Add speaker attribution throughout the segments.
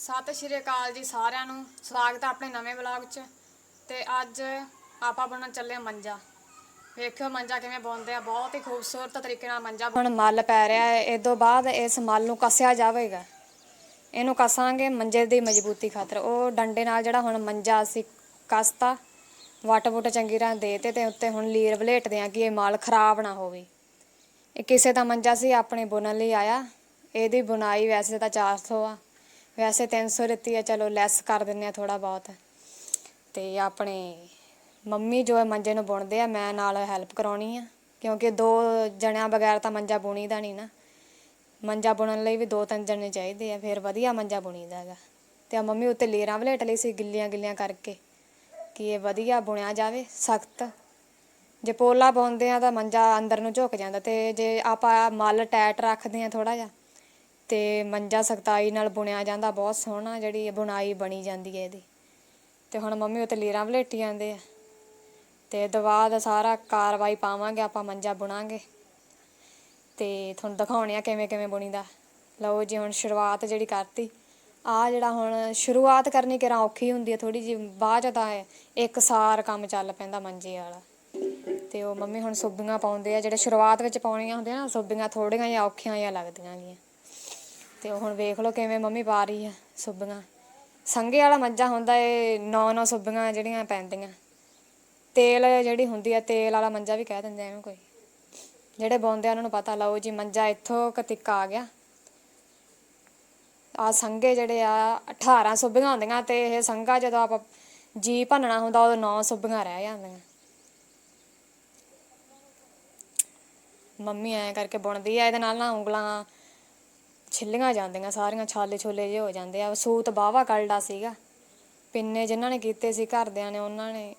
Speaker 1: ਸਤਿ ਸ਼੍ਰੀ ਅਕਾਲ ਜੀ ਸਾਰਿਆਂ ਨੂੰ। ਸਵਾਗਤ ਹੈ ਆਪਣੇ ਨਵੇਂ ਵਲੌਗ 'ਚ। ਤੇ ਅੱਜ ਆਪਾਂ ਬਣਨ ਚੱਲੇ ਹਾਂ ਮੰਜਾ। ਵੇਖਿਓ ਮੰਜਾ ਕਿਵੇਂ ਬੁਣਦੇ ਆ। ਬਹੁਤ ਹੀ ਖੂਬਸੂਰਤ ਤਰੀਕੇ ਨਾਲ ਮੰਜਾ ਹੁਣ ਮੱਲ ਪੈ ਰਿਹਾ ਹੈ। ਇਹ ਤੋਂ ਬਾਅਦ ਇਸ ਮੱਲ ਨੂੰ ਕੱਸਿਆ ਜਾਵੇਗਾ। ਇਹਨੂੰ ਕੱਸਾਂਗੇ ਮੰਜੇ ਦੀ ਮਜ਼ਬੂਤੀ ਖਾਤਰ। ਉਹ ਡੰਡੇ ਨਾਲ ਜਿਹੜਾ ਹੁਣ ਮੰਜਾ ਅਸੀਂ ਕੱਸਤਾ, ਵੱਟ ਵੁੱਟ ਚੰਗੀ ਤਰ੍ਹਾਂ ਦੇ ਤੇ ਉੱਤੇ ਹੁਣ ਲੀਰ ਵਲੇਟਦੇ ਆ ਕਿ ਇਹ ਮਾਲ ਖਰਾਬ ਨਾ ਹੋਵੇ। ਇਹ ਕਿਸੇ ਦਾ ਮੰਜਾ ਸੀ, ਆਪਣੇ ਬੁਣਨ ਲਈ ਆਇਆ। ਇਹਦੀ ਬੁਣਾਈ ਵੈਸੇ ਤਾਂ 400 ਆ। ਵੈਸੇ 300 ਦਿੱਤੀ ਆ ਚਲੋ ਲੈਸ ਕਰ ਦਿੰਨੇ ਆ ਥੋੜਾ ਬਹੁਤ। ਤੇ ਆਪਣੇ ਮੰਮੀ ਜੋ ਹੈ ਮੰਜੇ ਨੂੰ ਬੁਣਦੇ ਆ, ਮੈਂ ਨਾਲ ਹੈਲਪ ਕਰਾਉਣੀ ਆ, ਕਿਉਂਕਿ ਦੋ ਜਣਿਆਂ ਬਗੈਰ ਤਾਂ ਮੰਜਾ ਬੁਣੀਦਾ ਨਹੀਂ ਨਾ। ਮੰਜਾ ਬੁਣਨ ਲਈ ਵੀ ਦੋ ਤਿੰਨ ਜਣੇ ਚਾਹੀਦੇ ਆ, ਫਿਰ ਵਧੀਆ ਮੰਜਾ ਬੁਣੀਦਾ ਹੈਗਾ। ਤੇ ਆ ਮੰਮੀ ਉੱਤੇ ਲੇਰਾਂ ਵਲੇਟ ਲਈ ਸੀ ਗਿੱਲੀਆਂ ਗਿੱਲੀਆਂ ਕਰਕੇ, ਕਿ ਇਹ ਵਧੀਆ ਬੁਣਿਆ ਜਾਵੇ, ਸਖਤ। ਜੇ ਪੋਲਾ ਪਾਉਂਦੇ ਆ ਤਾਂ ਮੰਜਾ ਅੰਦਰ ਨੂੰ ਝੁਕ ਜਾਂਦਾ ਤੇ ਜੇ ਆਪਾਂ ਮੱਲ ਟੈਟ ਰੱਖਦੇ ਆ ਥੋੜਾ ਜਿਹਾ ਅਤੇ ਮੰਜਾ ਸਖਤਾਈ ਨਾਲ ਬੁਣਿਆ ਜਾਂਦਾ, ਬਹੁਤ ਸੋਹਣਾ ਜਿਹੜੀ ਬੁਣਾਈ ਬਣੀ ਜਾਂਦੀ ਹੈ ਇਹਦੀ। ਅਤੇ ਹੁਣ ਮੰਮੀ ਉੱਤੇ ਲੀਰਾਂ ਵਲੇਟੀ ਜਾਂਦੇ ਆ। ਅਤੇ ਦਵਾ ਦਾ ਸਾਰਾ ਕਾਰਵਾਈ ਪਾਵਾਂਗੇ, ਆਪਾਂ ਮੰਜਾ ਬੁਣਾਂਗੇ। ਅਤੇ ਤੁਹਾਨੂੰ ਦਿਖਾਉਣੇ ਆ ਕਿਵੇਂ ਕਿਵੇਂ ਬੁਣੀਦਾ। ਲਓ ਜੀ, ਹੁਣ ਸ਼ੁਰੂਆਤ ਜਿਹੜੀ ਕਰਤੀ। ਆ ਜਿਹੜਾ ਹੁਣ ਸ਼ੁਰੂਆਤ ਕਰਨੀ ਕਿਰਾਂ ਔਖੀ ਹੁੰਦੀ ਹੈ ਥੋੜੀ ਜਿਹੀ ਬਾਅਦ ਚ ਤਾਂ ਇੱਕ ਸਾਰ ਕੰਮ ਚੱਲ ਪੈਂਦਾ ਮੰਜੇ ਵਾਲਾ। ਤੇ ਉਹ ਮੰਮੀ ਹੁਣ ਸੁੱਬੀਆਂ ਪਾਉਂਦੇ ਆ, ਜਿਹੜੇ ਸ਼ੁਰੂਆਤ ਵਿੱਚ ਪਾਉਣੀਆਂ ਹੁੰਦੀਆਂ ਨਾ ਸੁੱਬੀਆਂ ਥੋੜੀਆਂ ਜਿਹਾ ਔਖੀਆਂ ਜਿਹਾ ਲੱਗਦੀਆਂ ਗੀਆਂ। ਤੇ ਉਹ ਹੁਣ ਵੇਖ ਲਓ ਕਿਵੇਂ ਮੰਮੀ ਪਾ ਰਹੀ ਆ ਸੁੱਬੀਆਂ ਸੰਘੇ ਵਾਲਾ ਮੰਜਾ ਹੁੰਦਾ ਏ, ਨੌ ਨੌ ਸੁੱਬੀਆਂ ਜਿਹੜੀਆਂ ਪੈਂਦੀਆਂ। ਤੇਲ ਜਿਹੜੀ ਹੁੰਦੀ ਆ, ਤੇਲ ਵਾਲਾ ਮੰਜਾ ਵੀ ਕਹਿ ਦਿੰਦੇ ਆ ਇਹਨੂੰ ਕੋਈ। ਜਿਹੜੇ ਬੌਂਦੇ ਆ ਉਹਨਾਂ ਨੂੰ ਪਤਾ ਲਓ ਜੀ ਮੰਜਾ ਇੱਥੋਂ ਕਤਿੱਕਾ ਆ ਗਿਆ। ਆ ਸੰਗੇ ਜਿਹੜੇ ਆ 18 ਸੁੱਬੀਆਂ ਹੁੰਦੀਆਂ ਤੇ ਇਹ ਸੰਘਾ ਜਦੋਂ ਆਪਾਂ ਜੀ ਭੰਨਣਾ ਹੁੰਦਾ, ਉਦੋਂ 9 ਸੁੱਬੀਆਂ ਰਹਿ ਜਾਂਦੀਆਂ। ਮੰਮੀ ਐਂ ਕਰਕੇ ਬੁਣਦੀ ਆ, ਇਹਦੇ ਨਾਲ ਨਾ ਉਂਗਲਾਂ ਛਿੱਲੀਆਂ ਜਾਂਦੀਆਂ ਸਾਰੀਆਂ ਛਾਲੇ ਛੋਲੇ ਜੇ ਹੋ ਜਾਂਦੇ ਆ। ਸੂਤ ਬਾਵਾ ਕਲਡਾ ਸੀਗਾ। ਪਿੰਨੇ ਜਿਨ੍ਹਾਂ ਨੇ ਕੀਤੇ ਸੀ ਘਰਦਿਆਂ ਨੇ ਉਹਨਾਂ ਨੇ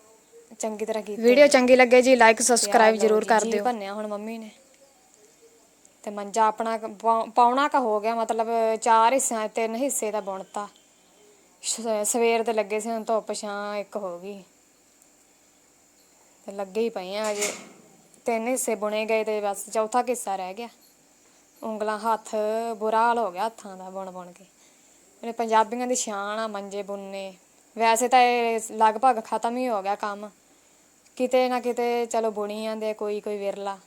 Speaker 1: ਚੰਗੀ ਤਰ੍ਹਾਂ ਕੀਤੇ। ਵੀਡੀਓ ਚੰਗੀ ਲੱਗੇ ਜੀ ਲਾਈਕ ਸਬਸਕ੍ਰਾਈਬ ਜਰੂਰ ਕਰ ਦਿਓ। ਭੰਨਿਆ ਹੁਣ ਮੰਮੀ ਨੇ। ਤੇ ਮੰਜਾ ਆਪਣਾ ਪਾਉਣਾ ਕ ਹੋ ਗਿਆ ਮਤਲਬ ਚਾਰ ਹਿੱਸਿਆਂ ਤਿੰਨ ਹਿੱਸੇ ਦਾ ਬੁਣਤਾ। ਸਵੇਰ ਦੇ ਲੱਗੇ ਸੀ ਹੁਣ ਧੁੱਪ ਛਾਂ ਇੱਕ ਹੋ ਗਈ। ਤੇ ਲੱਗੇ ਹੀ ਪਏ ਆ ਅਜੇ। ਤਿੰਨ ਹਿੱਸੇ ਬੁਣੇ ਗਏ ਤੇ ਬਸ ਚੌਥਾ ਹਿੱਸਾ ਰਹਿ ਗਿਆ। ਉਂਗਲਾਂ ਹੱਥ ਬੁਰਾ ਹਾਲ ਹੋ ਗਿਆ ਹੱਥਾਂ ਦਾ ਬੁਣ ਬੁਣ ਕੇ। ਇਹ ਪੰਜਾਬੀਆਂ ਦੀ ਸ਼ਾਨ ਆ ਮੰਜੇ ਬੁਣਨੇ। ਵੈਸੇ ਤਾਂ ਇਹ ਲਗਭਗ ਖਤਮ ਹੀ ਹੋ ਗਿਆ ਕੰਮ। ਕਿਤੇ ਨਾ ਕਿਤੇ ਚਲੋ ਬੁਣੀ ਜਾਂਦੇ ਕੋਈ ਕੋਈ ਵਿਰਲਾ।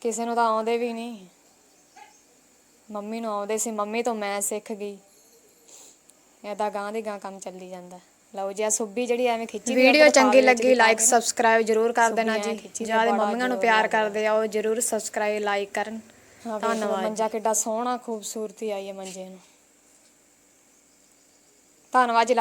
Speaker 1: ਕਿਸੇ ਨੂੰ ਤਾਂ ਆਉਂਦੇ ਵੀ ਨਹੀਂ। ਮੰਮੀ ਨੂੰ ਆਉਂਦੇ ਸੀ ਮੰਮੀ ਤੋਂ ਮੈਂ ਸਿੱਖ ਗਈ। ਇਹਦਾ ਗਾਂ ਦੀ ਗਾਂ ਕੰਮ ਚੱਲੀ ਜਾਂਦਾ। ਲਓ ਜੀ ਆ ਸੁੱਬੀ ਜਿਹੜੀ ਐਵੇਂ ਖਿੱਚੀ
Speaker 2: ਵੀਡੀਓ ਚੰਗੀ
Speaker 1: ਵਿੱਚ
Speaker 2: ਲੱਗੀ
Speaker 1: ਵੀ
Speaker 2: ਲਾਈਕ। ਸਬਸਕ੍ਰਾਈਬ ਜਰੂਰ ਕਰ
Speaker 1: ਸੁੱਬੀਆਂ
Speaker 2: ਦੇਣਾ ਜੀ।
Speaker 1: ਖਿੱਚੀ ਦੇ
Speaker 2: ਜ਼ਿਆਦਾ
Speaker 1: ਬੜਾ
Speaker 2: ਮੰਮੀਆਂ ਨੂੰ ਪਿਆਰ। ਕਰਦੇ ਆ ਉਹ ਜਰੂਰ ਸਬਸਕ੍ਰਾਈਬ ਲਾਈਕ ਕਰਨ।
Speaker 1: ਹਾਂ ਵੇਖ ਲਓ
Speaker 2: ਧੰਨਵਾਦ
Speaker 1: ਮੰਜਾ ਕਿੱਡਾ ਸੋਹਣਾ ਖੂਬਸੂਰਤੀ ਆਈ ਹੈ ਮੰਜੇ ਨੂੰ। ਧੰਨਵਾਦ ਜੀ